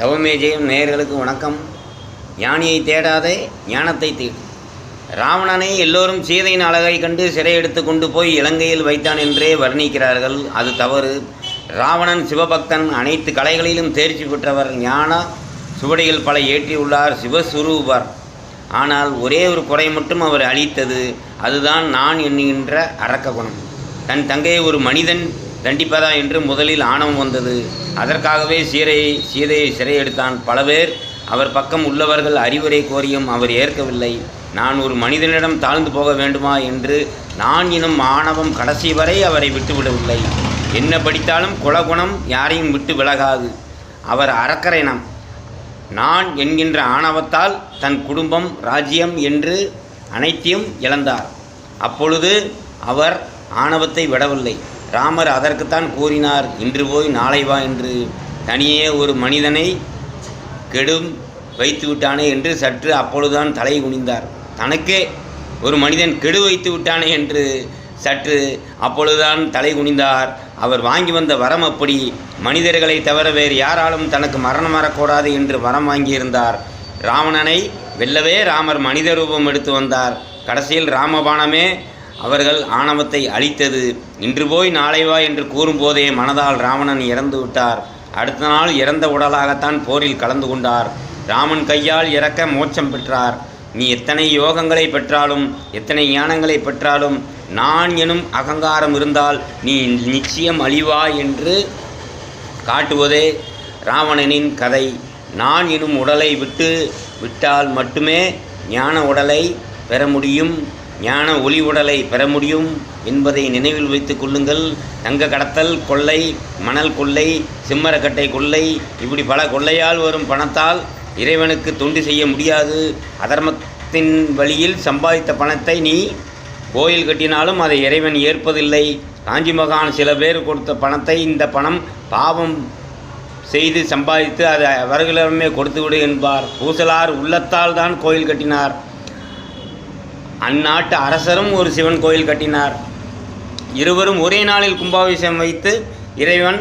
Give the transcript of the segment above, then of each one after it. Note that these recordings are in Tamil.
தவமே ஜெயம் நேயர்களுக்கு வணக்கம். ஞானியை தேடாதே ஞானத்தை தேடு ராவணனை எல்லோரும் சீதையின் அழகை கண்டு சிறையெடுத்து கொண்டு போய் இலங்கையில் வைத்தான் என்றே வர்ணிக்கிறார்கள். அது தவறு. ராவணன் சிவபக்தன் அனைத்து கலைகளிலும் தேர்ச்சி பெற்றவர் ஞான சுவடிகள் பல ஏற்றியுள்ளார் சிவஸ்வரூபர். ஆனால் ஒரே ஒரு குறை மட்டும் அவர் அளித்தது. அதுதான் நான் என்கின்ற அரக்க குணம் தன் தங்கையை ஒரு மனிதன் தண்டிப்பதா என்று முதலில் ஆணவம் வந்தது. அதற்காகவே சீரையை சீதையை சிறையெடுத்தான் பல பேர் அவர் பக்கம் உள்ளவர்கள் அறிவுரை கோரியும் அவர் ஏற்கவில்லை. நான் ஒரு மனிதனிடம் தாழ்ந்து போக வேண்டுமா என்று நான் எனும் ஆணவம் கடைசி வரை அவரை விட்டுவிடவில்லை. என்ன படித்தாலும் குலகுணம் யாரையும் விட்டு விலகாது. அவர் அறக்கரைனம் நான் என்கின்ற ஆணவத்தால் தன் குடும்பம் ராஜ்யம் என்று அனைத்தையும் இழந்தார். அப்பொழுது அவர் ஆணவத்தை விடவில்லை. ராமர் அதற்குத்தான் கூறினார் இன்று போய் நாளை வா என்று. தனியே ஒரு மனிதனை கெடும் வைத்து விட்டானே என்று சற்று அப்பொழுதுதான் தலை குனிந்தார். தனக்கே ஒரு மனிதன் கெடு வைத்து விட்டானே என்று சற்று அப்பொழுதுதான் தலை குனிந்தார். அவர் வாங்கி வந்த வரம் அப்படி. மனிதர்களை தவிர வேறு யாராலும் தனக்கு மரணம் வரக்கூடாது என்று வரம் வாங்கியிருந்தார். ராவணனை வெல்லவே ராமர் மனித ரூபம் எடுத்து வந்தார். கடைசியில் ராமபாணமே அவர்கள் ஆணவத்தை அழித்தது. இன்று போய் நாளை வா என்று கூறும்போதே மனதால் ராவணன் இறந்து விட்டார். அடுத்த நாள் இறந்த உடலாகத்தான் போரில் கலந்து கொண்டார். ராமன் கையால் இறக்க மோட்சம் பெற்றார். நீ எத்தனை யோகங்களை பெற்றாலும் எத்தனை ஞானங்களை பெற்றாலும் நான் எனும் அகங்காரம் இருந்தால் நீ நிச்சயம் அழிவா என்று காட்டுவதே ராவணனின் கதை. நான் எனும் உடலை விட்டு விட்டால் மட்டுமே ஞான உடலை பெற முடியும். ஞான ஒளி உடலை பெற முடியும் என்பதை நினைவில் வைத்துக் கொள்ளுங்கள். தங்க கடத்தல் கொள்ளை மணல் கொள்ளை சிம்மரக்கட்டை கொள்ளை இப்படி பல கொள்ளையால் வரும் பணத்தால் இறைவனுக்கு தொண்டு செய்ய முடியாது. அதர்மத்தின் வழியில் சம்பாதித்த பணத்தை நீ கோயில் கட்டினாலும் அதை இறைவன் ஏற்பதில்லை. காஞ்சி மகான் சில பேர் கொடுத்த பணத்தை இந்த பணம் பாவம் செய்து சம்பாதித்து அதை அவர்களிடமே கொடுத்து விடு என்பார். பூசலார் உள்ளத்தால் தான் கோயில் கட்டினார். அந்நாட்டு அரசரும் ஒரு சிவன் கோயில் கட்டினார். இருவரும் ஒரே நாளில் கும்பாபிஷேகம் வைத்து இறைவன்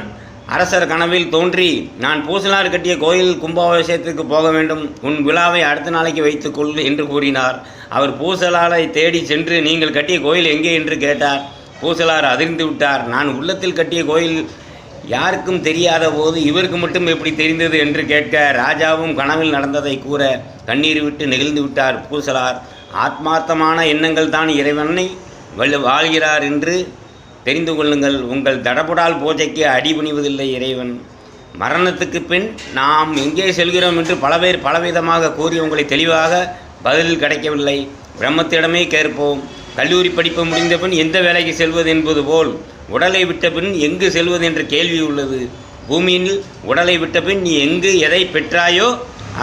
அரசர் கனவில் தோன்றி நான் பூசலார் கட்டிய கோயில் கும்பாபிஷேகத்துக்கு போக வேண்டும். உன் விழாவை அடுத்த நாளைக்கு வைத்துக்கொள் என்று கூறினார். அவர் பூசலாரை தேடி சென்று நீங்கள் கட்டிய கோயில் எங்கே? என்று கேட்டார். பூசலார் அதிர்ந்து விட்டார். நான் உள்ளத்தில் கட்டிய கோயில் யாருக்கும் தெரியாத போது இவருக்கு மட்டும் எப்படி தெரிந்தது? என்று கேட்க ராஜாவும் கனவில் நடந்ததை கூற கண்ணீர் விட்டு நெகிழ்ந்து விட்டார் பூசலார். ஆத்மார்த்தமான எண்ணங்கள் தான் இறைவனை வலு வாழ்கிறார் என்று தெரிந்து கொள்ளுங்கள். உங்கள் தடபுடால் பூஜைக்கு அடிபணிவதில்லை இறைவன். மரணத்துக்கு பின் நாம் எங்கே செல்கிறோம் என்று பல பேர் பலவிதமாக கூறி உங்களை தெளிவாக பதில் கிடைக்கவில்லை. பிரம்மத்திடமே கேட்போம். கல்லூரி படிப்பு முடிந்த பின் எந்த வேலைக்கு செல்வது என்பது போல் உடலை விட்ட பின் எங்கு செல்வது என்ற கேள்வி உள்ளது. பூமியில் உடலை விட்ட பின் நீ எங்கு எதை பெற்றாயோ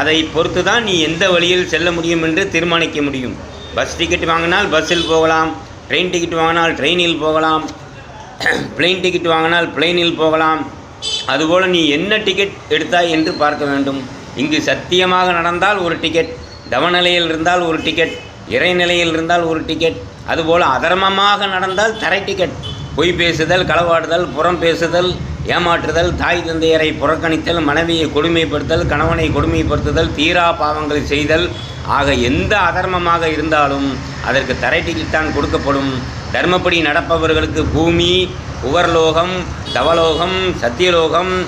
அதை பொறுத்து தான் நீ எந்த வழியில் செல்ல முடியும் என்று தீர்மானிக்க முடியும். பஸ் டிக்கெட் வாங்கினால் பஸ்ஸில் போகலாம் ட்ரெயின் டிக்கெட் வாங்கினால் ட்ரெயினில் போகலாம் பிளெயின் டிக்கெட் வாங்கினால் பிளெயினில் போகலாம். அதுபோல் நீ என்ன டிக்கெட் எடுத்தாய் என்று பார்க்க வேண்டும். இங்கு சத்தியமாக நடந்தால் ஒரு டிக்கெட் தவநிலையில் இருந்தால் ஒரு டிக்கெட் இறைநிலையில் இருந்தால் ஒரு டிக்கெட் அதுபோல் அதர்மமாக நடந்தால் தரை டிக்கெட் பொய் பேசுதல் களவாடுதல் புறம் பேசுதல் ஏமாற்றுதல் தாய் தந்தையரை புறக்கணித்தல் மனைவியை கொடுமைப்படுத்தல் கணவனை கொடுமைப்படுத்துதல் தீரா பாவங்களை செய்தல் ஆக எந்த அதர்மமாக இருந்தாலும் அதற்கு தரை கொடுக்கப்படும். தர்மப்படி நடப்பவர்களுக்கு பூமி உவர்லோகம் தவலோகம் சத்தியலோகம்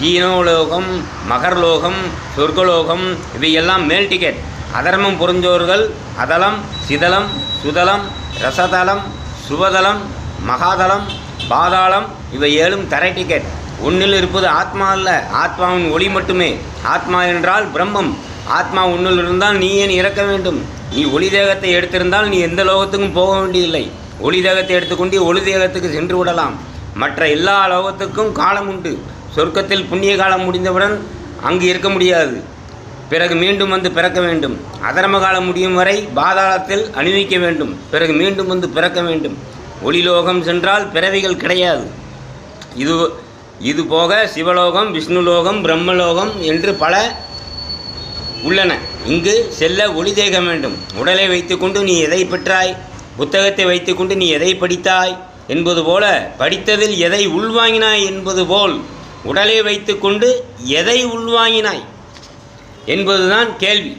ஜீனோலோகம் மகர்லோகம் சொர்க்கலோகம் இவையெல்லாம் மேல் டிக்கெட் அதர்மம் புரிஞ்சோர்கள் அதலம் சிதலம் சுதலம் ரசதலம் சுவதலம் மகாதலம் பாதாளம் இவை ஏழும் தரை டிக்கெட் உன்னில் இருப்பது ஆத்மா அல்ல ஆத்மாவின் ஒளி மட்டுமே. ஆத்மா என்றால் பிரம்மம். ஆத்மா உன்னில் இருந்தால் நீ ஏன் இறக்க வேண்டும்? நீ ஒளி தேகத்தை எடுத்திருந்தால் நீ எந்த லோகத்துக்கும் போக வேண்டியதில்லை. ஒளி தேகத்தை எடுத்துக்கொண்டு ஒளி தேகத்துக்கு சென்று விடலாம். மற்ற எல்லா லோகத்துக்கும் காலம் உண்டு. சொர்க்கத்தில் புண்ணிய காலம் முடிந்தவுடன் அங்கு இருக்க முடியாது. பிறகு மீண்டும் வந்து பிறக்க வேண்டும். அதர்ம காலம் முடியும் வரை பாதாளத்தில் அணிவிக்க வேண்டும். பிறகு மீண்டும் வந்து பிறக்க வேண்டும். ஒளிலோகம் சென்றால் பிறவிகள் கிடையாது. இது இது போக சிவலோகம் விஷ்ணுலோகம் பிரம்மலோகம் என்று பல உள்ளன. இங்கு செல்ல ஒளி தேகம் வேண்டும். உடலை வைத்துக்கொண்டு நீ எதை பெற்றாய்? புத்தகத்தை வைத்துக்கொண்டு நீ எதை படித்தாய்? என்பது போல படித்ததில் எதை உள்வாங்கினாய் என்பது போல் உடலை வைத்துக்கொண்டு எதை உள்வாங்கினாய் என்பதுதான் கேள்வி.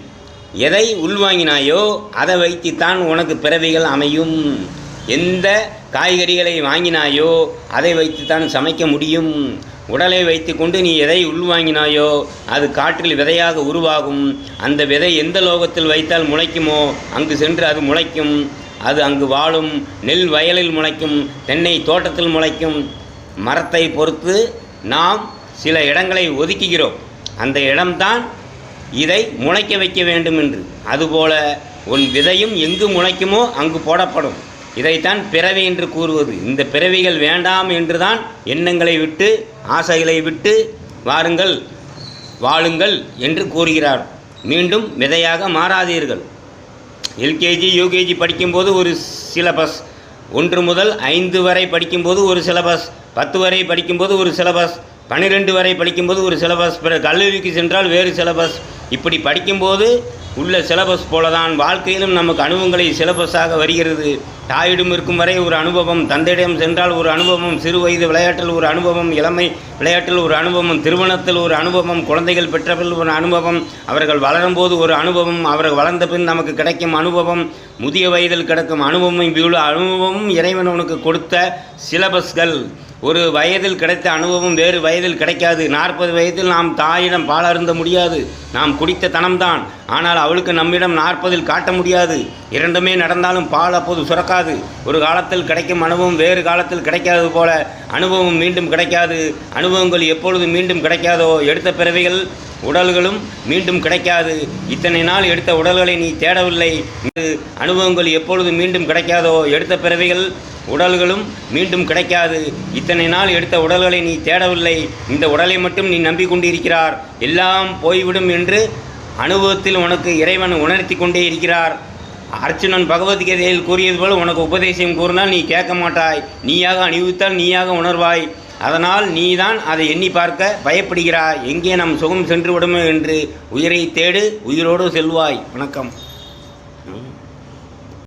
எதை உள்வாங்கினாயோ அதை வைத்துத்தான் உனக்கு பிறவிகள் அமையும். எந்த காய்கறிகளை வாங்கினாயோ அதை வைத்துத்தான் சமைக்க முடியும். உடலை வைத்துக்கொண்டு நீ எதை உள்வாங்கினாயோ அது காற்றில் விதையாக உருவாகும். அந்த விதை எந்த லோகத்தில் வைத்தால் முளைக்குமோ அங்கு சென்று அது முளைக்கும். அது அங்கு வாழும் நெல் வயலில் முளைக்கும் தென்னை தோட்டத்தில் முளைக்கும். மரத்தை பொறுத்து நாம் சில இடங்களை ஒதுக்குகிறோம். அந்த இடம்தான் இதை முளைக்க வைக்க வேண்டும் என்று. அதுபோல உன் விதையும் எங்கு முளைக்குமோ அங்கு போடப்படும். இதைத்தான் பிறவி என்று கூறுவது. இந்த பிறவிகள் வேண்டாம் என்றுதான் எண்ணங்களை விட்டு ஆசைகளை விட்டு வாருங்கள் வாழுங்கள் என்று கூறுகிறார். மீண்டும் விதையாக மாறாதீர்கள். எல்கேஜி யூகேஜி படிக்கும்போது ஒரு சிலபஸ் ஒன்று முதல் ஐந்து வரை படிக்கும்போது ஒரு சிலபஸ் பத்து வரை படிக்கும்போது ஒரு சிலபஸ் பன்னிரெண்டு வரை படிக்கும்போது ஒரு சிலபஸ் பிற கல்லூரிக்கு சென்றால் வேறு சிலபஸ் இப்படி படிக்கும்போது உள்ள சிலபஸ் போல தான் வாழ்க்கையிலும் நமக்கு அனுபவங்களை சிலபஸாக வருகிறது. தாயிடம் இருக்கும் வரை ஒரு அனுபவம் தந்தையிடம் சென்றால் ஒரு அனுபவம் சிறு வயது விளையாட்டில் ஒரு அனுபவம் இளமை விளையாட்டில் ஒரு அனுபவம் திருமணத்தில் ஒரு அனுபவம் குழந்தைகள் பெற்றபில் ஒரு அனுபவம் அவர்கள் வளரும்போது ஒரு அனுபவம் அவர்கள் வளர்ந்த பின் நமக்கு கிடைக்கும் அனுபவம் முதிய வயதில் கிடைக்கும் அனுபவம் இவ்வளோ அனுபவமும் இறைவன் உனக்கு கொடுத்த சிலபஸ்கள் ஒரு வயதில் கிடைத்த அனுபவம் வேறு வயதில் கிடைக்காது. நாற்பது வயதில் நாம் தாயிடம் பால் அருந்த முடியாது. நாம் குடித்த தனம்தான். ஆனால் அவளுக்கு நம்மிடம் நாற்பதில் காட்ட முடியாது. இரண்டுமே நடந்தாலும் பால் அப்போது சுரக்காது. ஒரு காலத்தில் கிடைக்கும் அனுபவம் வேறு காலத்தில் கிடைக்காது போல அனுபவம் மீண்டும் கிடைக்காது. அனுபவங்கள் எப்பொழுது மீண்டும் கிடைக்காதோ எடுத்த பிறவிகள் உடல்களும் மீண்டும் கிடைக்காது. இத்தனை நாள் எடுத்த உடல்களை நீ தேடவில்லை. இது அனுபவங்கள் எப்பொழுது மீண்டும் கிடைக்காதோ எடுத்த பிறவிகள் உடல்களும் மீண்டும் கிடைக்காது. இத்தனை நாள் எடுத்த உடல்களை நீ தேடவில்லை. இந்த உடலை மட்டும் நீ நம்பிக்கொண்டிருக்கிறார். எல்லாம் போய்விடும் என்று அனுபவத்தில் உனக்கு இறைவன் உணர்த்தி கொண்டே இருக்கிறார். அர்ச்சுனன் பகவத்கீதையில் கூறியது போல் உனக்கு உபதேசம் கூறினால் நீ கேட்க மாட்டாய். நீயாக அணிவித்தால் நீயாக உணர்வாய். அதனால் நீதான் அதை எண்ணி பார்க்க பயப்படுகிறாய். எங்கே நம் சுகம் சென்று விடுமோ என்று உயிரை தேடு உயிரோடு செல்வாய். வணக்கம்.